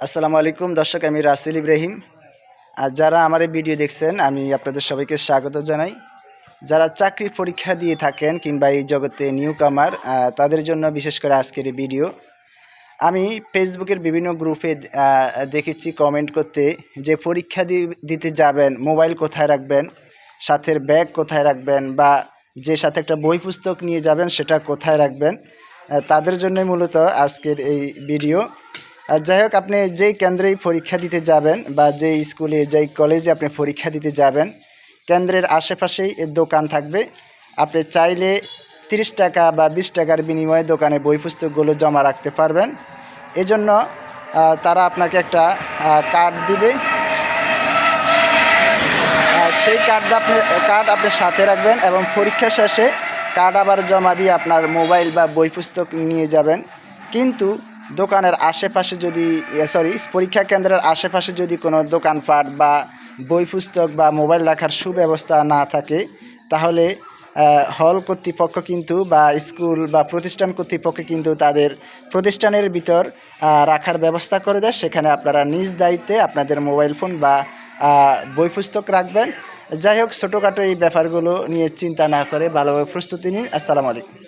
আসসালামু আলাইকুম, দর্শক, আমি রাসেল ইব্রাহিম। আর যারা আমার এই ভিডিও দেখছেন, আমি আপনাদের সবাইকে স্বাগত জানাই। যারা চাকরির পরীক্ষা দিয়ে থাকেন কিংবা এই জগতে নিউ কামার তাদের জন্য বিশেষ করে আজকের এই ভিডিও। আমি ফেসবুকের বিভিন্ন গ্রুপে দেখেছি কমেন্ট করতে যে পরীক্ষা দিতে যাবেন, মোবাইল কোথায় রাখবেন, সাথের ব্যাগ কোথায় রাখবেন, বা যে সাথে একটা বই পুস্তক নিয়ে যাবেন, সেটা কোথায় রাখবেন তাদের জন্য মূলত আজকের এই ভিডিও। যাই হোক, আপনি যেই কেন্দ্রেই পরীক্ষা দিতে যাবেন বা যেই স্কুলে, যেই কলেজে আপনি পরীক্ষা দিতে যাবেন, কেন্দ্রের আশেপাশেই দোকান থাকবে। আপনি চাইলে তিরিশ টাকা বা বিশ টাকার বিনিময়ে দোকানে বই পুস্তকগুলো জমা রাখতে পারবেন। এজন্য তারা আপনাকে একটা কার্ড দিবে। সেই কার্ড আপনি কার্ড আপনি সাথে রাখবেন এবং পরীক্ষা শেষে কার্ড আবার জমা দিয়ে আপনার মোবাইল বা বই পুস্তক নিয়ে যাবেন। কিন্তু দোকানের আশেপাশে যদি সরি পরীক্ষা কেন্দ্রের আশেপাশে যদি কোনো দোকানপাট বা বই পুস্তক বা মোবাইল রাখার সুব্যবস্থা না থাকে, তাহলে হল কর্তৃপক্ষ কিন্তু বা স্কুল বা প্রতিষ্ঠান কর্তৃপক্ষ কিন্তু তাদের প্রতিষ্ঠানের ভিতর রাখার ব্যবস্থা করে দেয়। সেখানে আপনারা নিজ দায়িত্বে আপনাদের মোবাইল ফোন বা বই পুস্তক রাখবেন। যাই হোক, ছোটোখাটো এই ব্যাপারগুলো নিয়ে চিন্তা না করে ভালোভাবে প্রস্তুতি নিন। আসসালামু আলাইকুম।